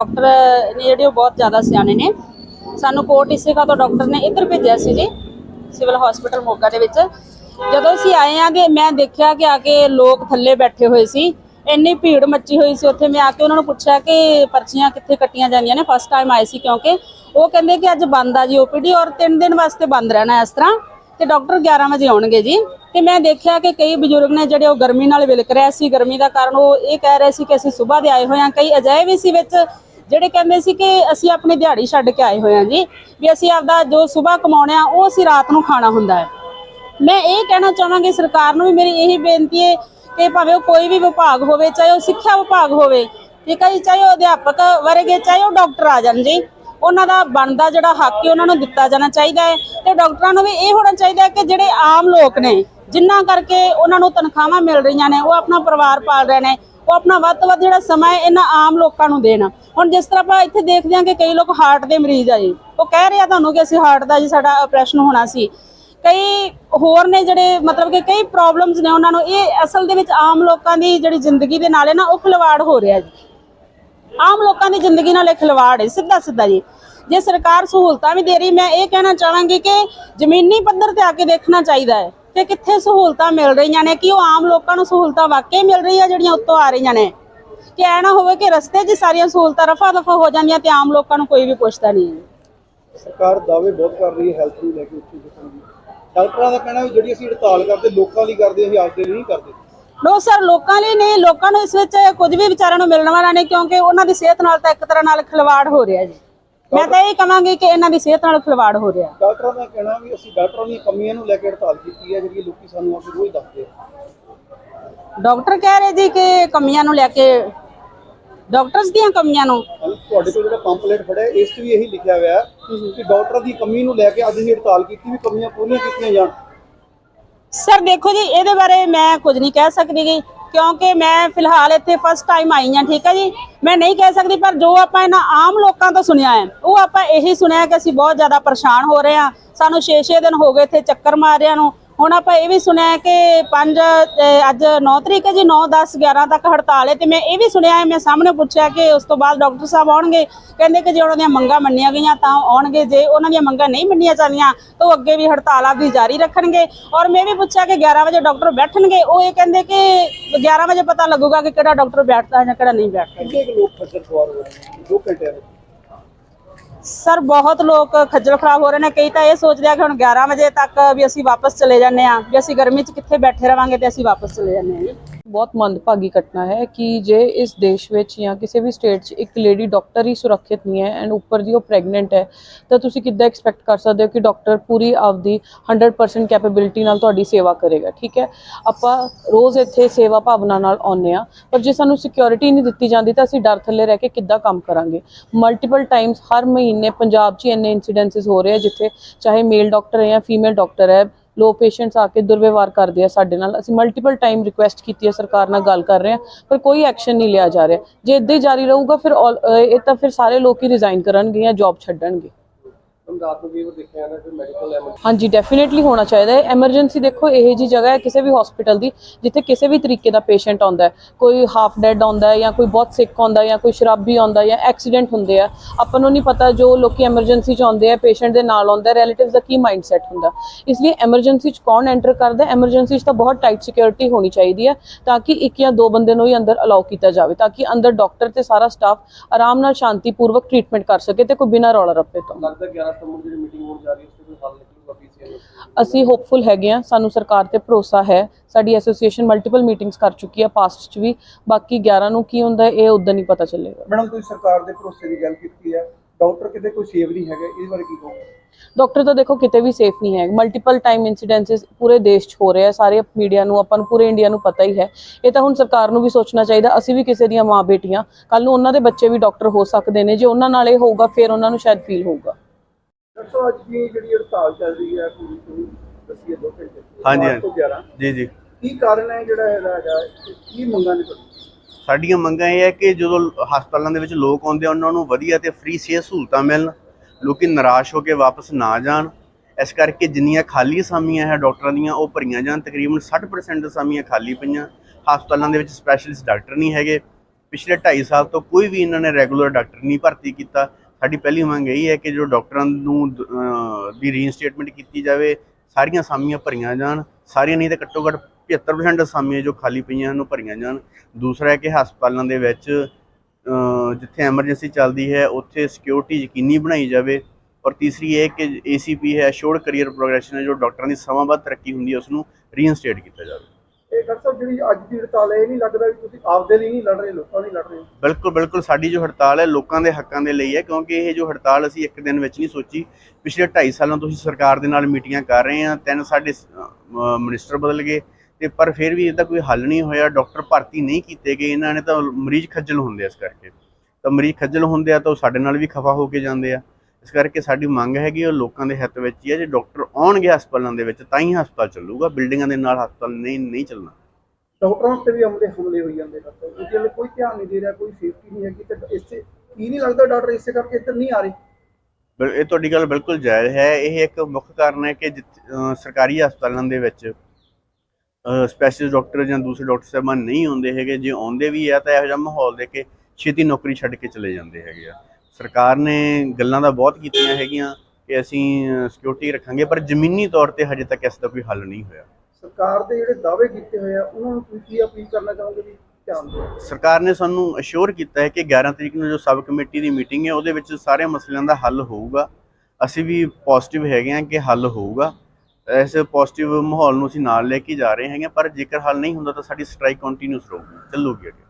Doctor ਨੇ ਜਿਹੜੇ ਉਹ ਬਹੁਤ ਜ਼ਿਆਦਾ ਸਿਆਣੇ ਨੇ। ਸਾਨੂੰ ਕੋਟ ਇਸੇਖਾ ਤੋਂ ਡਾਕਟਰ ਨੇ ਇੱਧਰ ਭੇਜਿਆ ਸੀ ਜੀ, ਸਿਵਲ ਹਸਪੀਟਲ ਮੋਗਾ ਦੇ ਵਿੱਚ। ਜਦੋਂ ਅਸੀਂ ਆਏ ਆਂ ਤੇ ਮੈਂ ਦੇਖਿਆ ਕਿ ਆ ਕੇ ਲੋਕ ਥੱਲੇ ਬੈਠੇ ਹੋਏ ਸੀ, ਇੰਨੀ ਭੀੜ ਮੱਚੀ ਹੋਈ ਸੀ ਉੱਥੇ। ਮੈਂ ਆ ਕੇ ਉਹਨਾਂ ਨੂੰ ਪੁੱਛਿਆ ਕਿ ਪਰਚੀਆਂ ਕਿੱਥੇ ਕੱਟੀਆਂ ਜਾਂਦੀਆਂ ਨੇ ਫਸਟ ਟਾਈਮ ਆਏ ਸੀ ਕਿਉਂਕਿ ਉਹ ਕਹਿੰਦੇ ਕਿ ਅੱਜ ਬੰਦ ਆ ਜੀ ਓਪੀਡੀ ਔਰ 3 ਦਿਨ ਵਾਸਤੇ ਬੰਦ ਰਹਿਣਾ ਇਸ ਤਰ੍ਹਾਂ। ਤੇ ਡਾਕਟਰ 11 ਵਜੇ ਆਉਣਗੇ ਜੀ। ਤੇ ਮੈਂ ਦੇਖਿਆ ਕਿ ਕਈ ਬਜ਼ੁਰਗ ਨੇ ਜਿਹੜੇ ਉਹ ਗਰਮੀ ਨਾਲ ਵਿਲਕ ਰਹੇ ਸੀ, ਗਰਮੀ ਦਾ ਕਾਰਨ ਉਹ ਇਹ ਕਹਿ ਰਹੇ ਸੀ ਕਿ ਅਸੀਂ ਸਵੇਰ ਦੇ ਆਏ ਹੋਏ ਹਾਂ। ਕਈ ਅਜਿਹੇ ਵੀ ਸੀ ਵਿੱਚ ਜਿਹੜੇ ਕਹਿੰਦੇ ਸੀ ਕਿ ਅਸੀਂ ਆਪਣੀ ਦਿਹਾੜੀ ਛੱਡ ਕੇ ਆਏ ਹੋਏ ਹਾਂ ਜੀ, ਵੀ ਅਸੀਂ ਆਪਦਾ ਜੋ ਸਵੇਰ ਕਮਾਉਣੇ ਆ, ਉਹ ਅਸੀਂ ਰਾਤ ਨੂੰ ਖਾਣਾ ਹੁੰਦਾ ਹੈ। ਮੈਂ ਇਹ ਕਹਿਣਾ ਚਾਹਾਂਗੀ ਸਰਕਾਰ ਨੂੰ ਵੀ ਮੇਰੀ ਇਹੀ ਬੇਨਤੀ ਹੈ ਕਿ ਭਾਵੇਂ ਉਹ ਕੋਈ ਵੀ ਵਿਭਾਗ ਹੋਵੇ, ਚਾਹੇ ਉਹ ਸਿੱਖਿਆ ਵਿਭਾਗ ਹੋਵੇ ਠੀਕ ਹੈ ਜੀ ਚਾਹੇ ਉਹ ਅਧਿਆਪਕ ਵਰਗੇ, ਚਾਹੇ ਉਹ ਡਾਕਟਰ ਆ ਜਾਣ ਜੀ। ਉਹਨਾਂ ਦਾ ਬਣਦਾ ਜਿਹੜਾ ਹੱਕ ਹੈ ਉਹਨਾਂ ਨੂੰ ਦਿੱਤਾ ਜਾਣਾ ਚਾਹੀਦਾ ਹੈ ਤੇ ਡਾਕਟਰਾਂ ਨੂੰ ਵੀ ਇਹ ਹੋਣਾ ਚਾਹੀਦਾ ਹੈ ਕਿ ਜਿਹੜੇ ਆਮ ਲੋਕ ਨੇ, ਜਿੰਨਾ ਕਰਕੇ ਉਹਨਾਂ ਨੂੰ ਤਨਖਾਹਾਂ ਮਿਲ ਰਹੀਆਂ ਨੇ, ਉਹ ਆਪਣਾ ਪਰਿਵਾਰ ਪਾਲ ਰਹੇ ਨੇ, ਉਹ ਆਪਣਾ ਵੱਧ ਤੋਂ ਵੱਧ ਜਿਹੜਾ ਸਮਾਂ ਹੈ ਇਹਨਾਂ ਆਮ ਲੋਕਾਂ ਨੂੰ ਦੇਣ। ਹੁਣ ਜਿਸ ਤਰ੍ਹਾਂ ਆਪਾਂ ਇੱਥੇ ਦੇਖਦੇ ਹਾਂ ਕਿ ਕਈ ਲੋਕ ਹਾਰਟ ਦੇ ਮਰੀਜ਼ ਆ ਜੀ। ਉਹ ਕਹਿ ਰਹੇ ਆ ਤੁਹਾਨੂੰ ਕਿ ਅਸੀਂ ਹਾਰਟ ਦਾ ਜੀ ਸਾਡਾ ਆਪਰੇਸ਼ਨ ਹੋਣਾ ਸੀ। ਕਈ ਹੋਰ ਨੇ ਜਿਹੜੇ ਮਤਲਬ ਕਿ ਕਈ ਪ੍ਰੋਬਲਮਸ ਨੇ ਉਹਨਾਂ ਨੂੰ, ਇਹ ਅਸਲ ਦੇ ਵਿੱਚ ਆਮ ਲੋਕਾਂ ਦੀ ਜਿਹੜੀ ਜ਼ਿੰਦਗੀ ਦੇ ਨਾਲ ਹੈ ਨਾ, ਉਹ ਖਿਲਵਾੜ ਹੋ ਰਿਹਾ ਜੀ। ਆਮ ਲੋਕਾਂ ਦੀ ਜ਼ਿੰਦਗੀ ਨਾਲ ਇਹ ਖਿਲਵਾੜ ਹੈ, ਸਿੱਧਾ ਸਿੱਧਾ ਜੀ। ਜੇ ਸਰਕਾਰ ਸਹੂਲਤਾਂ ਵੀ ਦੇ ਰਹੀ, ਮੈਂ ਇਹ ਕਹਿਣਾ ਚਾਹਾਂਗੀ ਕਿ ਜ਼ਮੀਨੀ ਪੱਧਰ ਤੇ ਆ ਕੇ ਦੇਖਣਾ ਚਾਹੀਦਾ ਹੈ ਕਿ ਕਿੱਥੇ ਸਹੂਲਤਾਂ ਮਿਲ ਰਹੀਆਂ ਨੇ, ਕਿ ਉਹ ਆਮ ਲੋਕਾਂ ਨੂੰ ਸਹੂਲਤਾਂ ਵਾਕਈ ਮਿਲ ਰਹੀਆਂ ਜਿਹੜੀਆਂ ਉੱਤੋਂ ਆ ਰਹੀਆਂ ਨੇ। ਕਿ ਐ ਨਾ ਹੋਵੇ ਕਿ ਰਸਤੇ 'ਚ ਸਾਰੀਆਂ ਸਹੂਲਤਾਂ ਰਫਾ ਦਫਾ ਹੋ ਜਾਂਦੀਆਂ ਤੇ ਆਮ ਲੋਕਾਂ ਨੂੰ ਕੋਈ ਵੀ ਪੁੱਛਦਾ ਨਹੀਂ ਸਰਕਾਰ ਦਾਅਵੇ ਬਹੁਤ ਕਰ ਰਹੀ ਹੈ ਹੈਲਥ ਨੂੰ ਲੈ ਕੇ ਉੱਚੀ ਕਿਸਮ ਦੀ। ਡਾਕਟਰਾਂ ਦਾ ਕਹਿਣਾ ਵੀ ਜਿਹੜੀ ਅਸੀਂ ਹੜਤਾਲ ਕਰਦੇ, ਲੋਕਾਂ ਲਈ ਕਰਦੇ, ਅਸੀਂ ਆਪਦੇ ਲਈ ਨਹੀਂ ਕਰਦੇ। ਲੋ ਸਰ ਲੋਕਾਂ ਲਈ ਨਹੀਂ ਲੋਕਾਂ ਨੂੰ ਇਸ ਵਿੱਚ ਕੁਝ ਵੀ ਵਿਚਾਰਿਆਂ ਨੂੰ ਮਿਲਣ ਵਾਲਾ ਨਹੀਂ ਕਿਉਂਕਿ ਉਹਨਾਂ ਦੀ ਸਿਹਤ ਨਾਲ ਤਾਂ ਇੱਕ ਤਰ੍ਹਾਂ ਨਾਲ ਖਿਲਵਾੜ ਹੋ ਰਿਹਾ ਜੀ। ਮੈਂ ਤਾਂ ਇਹ ਕਹਾਂਗੀ ਕਿ ਇਹਨਾਂ ਦੀ ਸਿਹਤ ਨਾਲ ਖਿਲਵਾੜ ਹੋ ਰਿਹਾ। ਡਾਕਟਰਾਂ ਦਾ ਕਹਿਣਾ ਵੀ ਅਸੀਂ ਡਾਕਟਰਾਂ ਦੀਆਂ ਕਮੀਆਂ ਨੂੰ ਲੈ ਕੇ ਹੜਤਾਲ ਕੀਤੀ ਹੈ ਜਿਹੜੀ ਲੋਕੀ ਸਾਨੂੰ ਆ ਕੇ ਰੋਜ਼ ਦੱਸਦੇ ਆ। ਡਾਕਟਰ ਕਹਿ ਰਹੇ ਜੀ ਕਿ ਕਮੀਆਂ ਨੂੰ ਲੈ ਕੇ ਡਾਕਟਰਸ ਦੀਆਂ ਕਮੀਆਂ ਨੂੰ। ਤੁਹਾਡੇ ਕੋਲ ਜਿਹੜਾ ਪੰਪਲੇਟ ਫੜਿਆ ਇਸ 'ਚ ਵੀ ਇਹੀ ਲਿਖਿਆ ਹੋਇਆ ਕਿ ਡਾਕਟਰਾਂ ਦੀ ਕਮੀ ਨੂੰ ਲੈ ਕੇ ਅੱਜ ਹੜਤਾਲ ਕੀਤੀ ਵੀ ਕਮੀਆਂ ਪੂਰੀਆਂ ਕੀਤੀਆਂ ਜਾਣ। ਸਰ, ਦੇਖੋ ਜੀ, ਇਹਦੇ ਬਾਰੇ ਮੈਂ ਕੁਝ ਨਹੀਂ ਕਹਿ ਸਕਦੀ ਗੀ ਕਿਉਂਕਿ ਮੈਂ ਫਿਲਹਾਲ ਇੱਥੇ ਫਸਟ ਟਾਈਮ ਆਈ ਹਾਂ, ਠੀਕ ਹੈ ਜੀ? ਮੈਂ ਨਹੀਂ ਕਹਿ ਸਕਦੀ, ਪਰ ਜੋ ਆਪਾਂ ਇਹਨਾਂ ਆਮ ਲੋਕਾਂ ਤੋਂ ਸੁਣਿਆ ਹੈ, ਉਹ ਆਪਾਂ ਇਹੀ ਸੁਣਿਆ ਕਿ ਅਸੀਂ ਬਹੁਤ ਜ਼ਿਆਦਾ ਪਰੇਸ਼ਾਨ ਹੋ ਰਹੇ ਹਾਂ। ਸਾਨੂੰ 6-6 ਦਿਨ ਹੋ ਗਏ ਇੱਥੇ ਚੱਕਰ ਮਾਰਿਆਂ ਨੂੰ। ਹੁਣ ਆਪਾਂ ਇਹ ਵੀ ਸੁਣਿਆ ਹੈ ਕਿ 5 ਅੱਜ 9 ਤਰੀਕ ਹੈ ਜੀ 9 10 11 ਤੱਕ ਹੜਤਾਲ ਹੈ ਤੇ ਮੈਂ ਇਹ ਵੀ ਸੁਣਿਆ ਹੈ, ਮੈਂ ਸਾਹਮਣੇ ਪੁੱਛਿਆ ਕਿ ਉਸ ਤੋਂ ਬਾਅਦ ਡਾਕਟਰ ਸਾਹਿਬ ਆਉਣਗੇ। ਕਹਿੰਦੇ ਕਿ ਜੇ ਉਹਨਾਂ ਦੀਆਂ ਮੰਗਾਂ ਮੰਨੀਆਂ ਗਈਆਂ ਤਾਂ ਆਉਣਗੇ, ਜੇ ਉਹਨਾਂ ਦੀਆਂ ਮੰਗਾਂ ਨਹੀਂ ਮੰਨੀਆਂ ਜਾਂਦੀਆਂ ਤਾਂ ਉਹ ਅੱਗੇ ਵੀ ਹੜਤਾਲ ਆਪਦੀ ਜਾਰੀ ਰੱਖਣਗੇ। ਔਰ ਮੈਂ ਵੀ ਪੁੱਛਿਆ ਕਿ 11 ਵਜੇ ਡਾਕਟਰ ਬੈਠਣਗੇ, ਉਹ ਇਹ ਕਹਿੰਦੇ ਕਿ 11 ਵਜੇ ਪਤਾ ਲੱਗੂਗਾ ਕਿ ਕਿਹੜਾ ਡਾਕਟਰ ਬੈਠਦਾ ਜਾਂ ਕਿਹੜਾ ਨਹੀਂ ਬੈਠਦਾ। ਕਿੰਨੇ ਲੋਕ ਖੱਜਲ ਖੁਆਰ ਹੋ ਰਹੇ ਨੇ, ਦੋ ਸਰ, ਬਹੁਤ ਲੋਕ ਖੱਜਲ ਖਰਾਬ ਹੋ ਰਹੇ ਨੇ। ਕਈ ਤਾਂ ਇਹ ਸੋਚਦੇ ਆ ਕਿ ਹੁਣ 11 ਵਜੇ ਤੱਕ ਵੀ ਅਸੀਂ ਵਾਪਸ ਚਲੇ ਜਾਂਦੇ ਆ ਵੀ ਅਸੀਂ ਗਰਮੀ 'ਚ ਕਿੱਥੇ ਬੈਠੇ ਰਵਾਂਗੇ ਤੇ ਅਸੀਂ ਵਾਪਸ ਚਲੇ ਜਾਂਦੇ ਆ ਜੀ ਬਹੁਤ ਮੰਦਭਾਗੀ ਘਟਨਾ ਹੈ ਕਿ ਜੇ ਇਸ ਦੇਸ਼ ਵਿੱਚ ਜਾਂ ਕਿਸੇ ਵੀ ਸਟੇਟ 'ਚ ਇੱਕ ਲੇਡੀ ਡਾਕਟਰ ਹੀ ਸੁਰੱਖਿਅਤ ਨਹੀਂ ਹੈ ਐਂਡ ਉੱਪਰ ਦੀ ਉਹ ਪ੍ਰੈਗਨੈਂਟ ਹੈ, ਤਾਂ ਤੁਸੀਂ ਕਿੱਦਾਂ ਐਕਸਪੈਕਟ ਕਰ ਸਕਦੇ ਹੋ ਕਿ ਡਾਕਟਰ ਪੂਰੀ ਆਪਦੀ 100% ਕੈਪੇਬਿਲਿਟੀ ਨਾਲ ਤੁਹਾਡੀ ਸੇਵਾ ਕਰੇਗਾ, ਠੀਕ ਹੈ? ਆਪਾਂ ਰੋਜ਼ ਇੱਥੇ ਸੇਵਾ ਭਾਵਨਾ ਨਾਲ ਆਉਂਦੇ ਆ ਪਰ ਜੇ ਸਾਨੂੰ ਸਿਕਿਉਰਿਟੀ ਨਹੀਂ ਦਿੱਤੀ ਜਾਂਦੀ ਤਾਂ ਅਸੀਂ ਡਰ ਥੱਲੇ ਰਹਿ ਕੇ ਕਿੱਦਾਂ ਕੰਮ ਕਰਾਂਗੇ? ਮਲਟੀਪਲ ਟਾਈਮਸ ਹਰ ਮਹੀਨੇ ਪੰਜਾਬ 'ਚ ਇੰਨੇ ਇਨਸੀਡੈਂਸਸ ਹੋ ਰਹੇ ਆ ਜਿੱਥੇ ਚਾਹੇ ਮੇਲ ਡਾਕਟਰ ਹੈ ਜਾਂ ਫੀਮੇਲ ਡਾਕਟਰ ਹੈ ਲੋ ਪੇਸ਼ੈਂਟਸ ਆ ਕੇ ਦੁਰਵਿਵਹਾਰ ਕਰਦੇ ਆ ਸਾਡੇ ਨਾਲ। ਅਸੀਂ ਮਲਟੀਪਲ ਟਾਈਮ ਰਿਕੁਐਸਟ ਕੀਤੀ ਹੈ ਸਰਕਾਰ ਨਾਲ ਗੱਲ ਕਰ ਰਹੇ ਹਾਂ ਪਰ ਕੋਈ ਐਕਸ਼ਨ ਨਹੀਂ ਲਿਆ ਜਾ ਰਿਹਾ। ਜੇ ਇਦਾਂ ਹੀ ਜਾਰੀ ਰਹੂਗਾ, ਫਿਰ ਇਹ ਤਾਂ ਫਿਰ ਸਾਰੇ ਲੋਕ ਹੀ ਰਿਜ਼ਾਈਨ ਕਰਨਗੇ ਜਾਂ ਜੌਬ ਛੱਡਣਗੇ। ਹਾਂਜੀ ਡੈਫੀਨਿਟਲੀ ਹੋਣਾ ਚਾਹੀਦਾ ਹੈ। ਐਮਰਜੈਂਸੀ ਦੇਖੋ ਇਹ ਜੀ ਜਗ੍ਹਾ ਹੈ ਕਿਸੇ ਵੀ ਹਸਪੀਟਲ ਦੀ ਜਿੱਥੇ ਕਿਸੇ ਵੀ ਤਰੀਕੇ ਦਾ ਪੇਸ਼ੈਂਟ ਆਉਂਦਾ ਹੈ। ਕੋਈ ਹਾਫ ਡੈਡ ਆਉਂਦਾ ਹੈ ਜਾਂ ਕੋਈ ਬਹੁਤ ਸਿਕ ਆਉਂਦਾ ਜਾਂ ਕੋਈ ਸ਼ਰਾਬੀ ਆਉਂਦਾ ਜਾਂ ਐਕਸੀਡੈਂਟ ਹੁੰਦੇ ਆ ਆਪਾਂ ਨੂੰ ਨਹੀਂ ਪਤਾ ਜੋ ਲੋਕੀ ਐਮਰਜੈਂਸੀ ਚ ਆਉਂਦੇ ਆ ਪੇਸ਼ੈਂਟ ਦੇ ਨਾਲ ਆਉਂਦਾ ਰਿਲੇਟਿਵਸ ਦਾ ਕੀ ਮਾਈਂਡਸੈਟ ਹੁੰਦਾ। ਇਸ ਲਈ ਐਮਰਜੈਂਸੀ ਚ ਕੌਣ ਐਂਟਰ ਕਰਦਾ ਐਮਰਜੈਂਸੀ ਚ ਤਾਂ ਬਹੁਤ ਟਾਈਟ ਸਿਕਿਉਰਿਟੀ ਹੋਣੀ ਚਾਹੀਦੀ ਹੈ ਤਾਂ ਕਿ ਇੱਕ ਜਾਂ ਦੋ ਬੰਦੇ ਨੂੰ ਹੀ ਅੰਦਰ ਅਲਾਉ ਕੀਤਾ ਜਾਵੇ ਤਾਂ ਕਿ ਅੰਦਰ ਡਾਕਟਰ ਤੇ ਸਾਰਾ ਸਟਾਫ ਆਰਾਮ ਨਾਲ ਸ਼ਾਂਤੀਪੂਰਵਕ ਟ੍ਰੀਟਮੈਂਟ ਕਰ ਸਕੇ ਤੇ ਕੋਈ ਬਿਨਾਂ ਰੌਲਾ ਰੱਪੇ ਤੋਂ। ਲੱਗਦਾ 11 ਸਤੰਬਰ ਦੀ ਮੀਟਿੰਗ ਹੋਣ ਜਾ ਰਹੀ ਹੈ ਉਸ ਤੇ ਕੋਈ ਹੱਲ ਨਿਕਲੂਗਾ ਪੀਸੀਐਮ ਅਸੀਂ ਹੋਪਫੁਲ ਹੈਗੇ ਆ ਸਾਨੂੰ ਸਰਕਾਰ ਤੇ ਭਰੋਸਾ ਹੈ। ਸਾਡੀ ਐਸੋਸੀਏਸ਼ਨ ਮਲਟੀਪਲ ਮੀਟਿੰਗਸ ਕਰ ਚੁੱਕੀ ਹੈ ਪਾਸਟ ਚ ਵੀ। ਬਾਕੀ 11 ਨੂੰ ਕੀ ਹੁੰਦਾ ਹੈ, ਇਹ ਉਦੋਂ ਨਹੀਂ ਪਤਾ ਚੱਲੇਗਾ। ਮੈਡਮ ਤੁਸੀਂ ਸਰਕਾਰ ਦੇ ਭਰੋਸੇ ਦੀ ਗੱਲ ਕੀਤੀ ਹੈ? ਡਾਕਟਰ ਕਿਤੇ ਕੋਈ ਸੇਵ ਨਹੀਂ ਹੈਗਾ ਇਸ ਬਾਰੇ ਕੀ ਕਹੋਗੇ? ਡਾਕਟਰ ਤਾਂ ਦੇਖੋ ਕਿਤੇ ਵੀ ਸੇਫ ਨਹੀਂ ਹੈ। ਮਲਟੀਪਲ ਟਾਈਮ ਇਨਸੀਡੈਂਸਸ ਪੂਰੇ ਦੇਸ਼ 'ਚ ਹੋ ਰਹੇ ਆ ਸਾਰੇ ਮੀਡੀਆ ਨੂੰ ਆਪਾਂ ਨੂੰ ਪੂਰੇ ਇੰਡੀਆ ਨੂੰ ਪਤਾ ਹੀ ਹੈ। ਇਹ ਤਾਂ ਹੁਣ ਸਰਕਾਰ ਨੂੰ ਵੀ ਸੋਚਣਾ ਚਾਹੀਦਾ ਅਸੀਂ ਵੀ ਕਿਸੇ ਦੀਆਂ ਮਾਂ ਬੇਟੀਆਂ। ਕੱਲ ਨੂੰ ਉਹਨਾਂ ਦੇ ਬੱਚੇ ਵੀ ਡਾਕਟਰ ਹੋ ਸਕਦੇ ਨੇ। ਜੇ ਉਹਨਾਂ ਨਾਲ ਇਹ ਹੋਊਗਾ ਫਿਰ ਉਹਨਾਂ ਨੂੰ ਸ਼ਾਇਦ ਫੀਲ ਹੋਊਗਾ। ਡਾਕਟਰ ਅੱਜ ਦੀ ਜਿਹੜੀ ਹੜਤਾਲ ਚੱਲ ਰਹੀ ਹੈ ਪੂਰੀ ਪੂਰੀ ਦੱਸੀਏ ਦੋ ਘੰਟੇ ਹਾਂਜੀ, ਬਾਰਾਂ ਤੋਂ 11 ਜੀ ਜੀ। ਕੀ ਕਾਰਨ ਹੈ ਜਿਹੜਾ ਇਹਦਾ ਹੈਗਾ? ਤੇ ਕੀ ਮੰਗਾਂ ਨੇ ਤੁਹਾਡੀ ਸਾਡੀਆਂ ਮੰਗਾਂ ਇਹ ਹੈ ਕਿ ਜਦੋਂ ਹਸਪਤਾਲਾਂ ਦੇ ਵਿੱਚ ਲੋਕ ਆਉਂਦੇ ਆ ਉਹਨਾਂ ਨੂੰ ਵਧੀਆ ਤੇ ਫ੍ਰੀ ਸਿਹਤ ਸਹੂਲਤਾਂ ਮਿਲਣ ਲੋਕੀ ਨਿਰਾਸ਼ ਹੋ ਕੇ ਵਾਪਸ ਨਾ ਜਾਣ। ਇਸ ਕਰਕੇ ਜਿੰਨੀਆਂ ਖਾਲੀ ਅਸਾਮੀਆਂ ਹੈ ਡਾਕਟਰਾਂ ਦੀਆਂ ਉਹ ਭਰੀਆਂ ਜਾਣ। ਤਕਰੀਬਨ 60% ਅਸਾਮੀਆਂ ਖਾਲੀ ਪਈਆਂ। ਹਸਪਤਾਲਾਂ ਦੇ ਵਿੱਚ ਸਪੈਸ਼ਲਿਸਟ ਡਾਕਟਰ ਨਹੀਂ ਹੈਗੇ। ਪਿਛਲੇ 2.5 ਸਾਲ ਤੋਂ ਕੋਈ ਵੀ ਇਹਨਾਂ ਨੇ ਰੈਗੂਲਰ ਡਾਕਟਰ ਨਹੀਂ ਭਰਤੀ ਕੀਤਾ। ਸਾਡੀ ਪਹਿਲੀ ਮੰਗ ਇਹ ਹੈ ਕਿ ਜੋ ਡਾਕਟਰਾਂ ਨੂੰ ਅਹ, ਦੀ ਰੀਇਨਸਟੇਟਮੈਂਟ ਕੀਤੀ ਜਾਵੇ ਸਾਰੀਆਂ ਅਸਾਮੀਆਂ ਭਰੀਆਂ ਜਾਣ। ਸਾਰੀਆਂ ਨਹੀਂ ਤਾਂ ਘੱਟੋ ਘੱਟ 75% ਅਸਾਮੀਆਂ ਜੋ ਖਾਲੀ ਪਈਆਂ ਹਨ ਉਹ ਭਰੀਆਂ ਜਾਣ। ਦੂਸਰਾ ਹੈ ਕਿ ਹਸਪਤਾਲਾਂ ਦੇ ਵਿੱਚ ਜਿੱਥੇ ਐਮਰਜੈਂਸੀ ਚੱਲਦੀ ਹੈ ਉੱਥੇ ਸਿਕਿਉਰਿਟੀ ਯਕੀਨੀ ਬਣਾਈ ਜਾਵੇ। ਔਰ ਤੀਸਰੀ ਇਹ ਕਿ ਏਸੀਪੀ ਹੈ ਅਸ਼ੋਰਡ ਕੈਰੀਅਰ ਪ੍ਰੋਗਰੈਸ਼ਨ ਹੈ ਜੋ ਡਾਕਟਰਾਂ ਦੀ ਸਮਾਂ ਤਰੱਕੀ ਹੁੰਦੀ ਹੈ ਉਸ ਨੂੰ ਰੀਇਨਸਟੇਟ ਕੀਤਾ ਜਾਵੇ। ਇਹ ਡਾਕਟਰ ਸਾਹਿਬ, ਜਿਹੜੀ ਅੱਜ ਦੀ ਹੜਤਾਲ ਹੈ, ਇਹ ਨਹੀਂ ਲੱਗਦਾ ਵੀ ਤੁਸੀਂ ਆਪਦੇ ਲਈ ਨਹੀਂ ਲੜ ਰਹੇ, ਲੋਕਾਂ ਲਈ ਲੜ ਰਹੇ ਹੋ? ਬਿਲਕੁਲ ਬਿਲਕੁਲ ਸਾਡੀ ਜੋ ਹੜਤਾਲ ਹੈ, ਲੋਕਾਂ ਦੇ ਹੱਕਾਂ ਦੇ ਲਈ ਹੈ, ਕਿਉਂਕਿ ਇਹ ਜੋ ਹੜਤਾਲ ਅਸੀਂ ਇੱਕ ਦਿਨ ਵਿੱਚ ਨਹੀਂ ਸੋਚੀ, ਪਿਛਲੇ 2.5 ਸਾਲਾਂ ਤੋਂ ਅਸੀਂ ਸਰਕਾਰ ਦੇ ਨਾਲ ਮੀਟਿੰਗਾਂ ਕਰ ਰਹੇ ਹਾਂ, ਤਿੰਨ ਸਾਡੇ ਮਿਨਿਸਟਰ ਬਦਲ ਗਏ, ਤੇ ਪਰ ਫਿਰ ਵੀ ਇਹਦਾ ਕੋਈ ਹੱਲ ਨਹੀਂ ਹੋਇਆ, ਡਾਕਟਰ ਭਰਤੀ ਨਹੀਂ ਕੀਤੇ ਗਏ, ਇਹਨਾਂ ਨੇ ਤਾਂ ਮਰੀਜ਼ ਖੱਜਲ ਹੁੰਦੇ ਇਸ ਕਰਕੇ। ਤਾਂ ਮਰੀਜ਼ ਖੱਜਲ ਹੁੰਦੇ ਆ, ਤਾਂ ਉਹ ਸਾਡੇ ਨਾਲ ਵੀ ਖਫਾ ਹੋ ਕੇ ਜਾਂਦੇ ਆ। ਇਸ ਕਰਕੇ ਸਾਡੀ ਮੰਗ ਹੈਗੀ ਉਹ ਲੋਕਾਂ ਦੇ ਹਿੱਤ ਵਿੱਚ ਹੀ ਹੈ ਜੇ ਡਾਕਟਰ ਆਉਣਗੇ ਹਸਪਤਾਲਾਂ ਦੇ ਵਿੱਚ ਤਾਂ ਹੀ ਹਸਪਤਾਲ ਚੱਲੂਗਾ ਬਿਲਡਿੰਗਾਂ ਦੇ ਨਾਲ ਹਸਪਤਾਲ ਨਹੀਂ ਨਹੀਂ ਚੱਲਣਾ। ਡਾਕਟਰਾਂ ਉੱਤੇ ਵੀ ਹਮਲੇ ਹਮਲੇ ਹੋਈ ਜਾਂਦੇ ਡਾਕਟਰ। ਉਹਦੇ ਲਈ ਕੋਈ ਧਿਆਨ ਨਹੀਂ ਦੇ ਰਿਹਾ ਕੋਈ ਸੇਫਟੀ ਨਹੀਂ ਹੈਗੀ ਤੇ ਇਸੇ ਕੀ ਨਹੀਂ ਲੱਗਦਾ ਡਾਕਟਰ ਇਸੇ ਕਰਕੇ ਇੱਧਰ ਨਹੀਂ ਆ ਰਹੇ? ਇਹ ਤੁਹਾਡੀ ਗੱਲ ਬਿਲਕੁਲ ਜਾਇਜ਼ ਹੈ। ਇਹ ਇੱਕ ਮੁੱਖ ਕਾਰਨ ਹੈ ਕਿ ਸਰਕਾਰੀ ਹਸਪਤਾਲਾਂ ਦੇ ਵਿੱਚ ਸਪੈਸ਼ਲਿਸਟ ਡਾਕਟਰ ਜਾਂ ਦੂਸਰੇ ਡਾਕਟਰ ਸਾਹਿਬਾਨ ਨਹੀਂ ਆਉਂਦੇ ਹੈਗੇ। ਜੇ ਆਉਂਦੇ ਵੀ ਆ ਤਾਂ ਇਹੋ ਜਿਹਾ ਮਾਹੌਲ ਦੇ ਕੇ ਛੇਤੀ ਨੌਕਰੀ ਛੱਡ ਕੇ ਚਲੇ ਜਾਂਦੇ ਹੈਗੇ ਆ। ਸਰਕਾਰ ਨੇ ਗੱਲਾਂ ਤਾਂ ਬਹੁਤ ਕੀਤੀਆਂ ਹੈਗੀਆਂ ਕਿ ਅਸੀਂ ਸਿਕਿਉਰਿਟੀ ਰੱਖਾਂਗੇ ਪਰ ਜ਼ਮੀਨੀ ਤੌਰ ਤੇ ਹਜੇ ਤੱਕ ਇਸ ਦਾ ਕੋਈ ਹੱਲ ਨਹੀਂ ਹੋਇਆ। ਸਰਕਾਰ ਦੇ ਜਿਹੜੇ ਦਾਅਵੇ ਕੀਤੇ ਹੋਏ ਆ ਉਹਨਾਂ ਨੂੰ ਤੁਸੀਂ ਕੀ ਅਪੀਲ ਕਰਨਾ ਚਾਹੋਗੇ ਵੀ ਧਿਆਨ ਦਿਓ? ਸਰਕਾਰ ਨੇ ਸਾਨੂੰ ਅਸ਼ੋਰ ਕੀਤਾ ਹੈ ਕਿ 11 ਤਰੀਕ ਨੂੰ ਜੋ ਸਬ ਕਮੇਟੀ ਦੀ ਮੀਟਿੰਗ ਹੈ ਉਹਦੇ ਵਿੱਚ ਸਾਰੇ ਮਸਲਿਆਂ ਦਾ ਹੱਲ ਹੋਊਗਾ। ਅਸੀਂ ਵੀ ਪੋਜ਼ਿਟਿਵ ਹੈਗੇ ਹਾਂ ਕਿ ਹੱਲ ਹੋਊਗਾ। ਇਸ ਪੋਜ਼ਿਟਿਵ ਮਾਹੌਲ ਨੂੰ ਅਸੀਂ ਨਾਲ ਲੈ ਕੇ ਜਾ ਰਹੇ ਹੈਗੇ ਹਾਂ, ਪਰ ਜੇਕਰ ਹੱਲ ਨਹੀਂ ਹੁੰਦਾ ਤਾਂ ਸਾਡੀ ਸਟ੍ਰਾਈਕ ਕੰਟੀਨਿਊਸ ਰਹੂਗੀ। ਚੱਲੂਗੀ ਅੱਗੇ।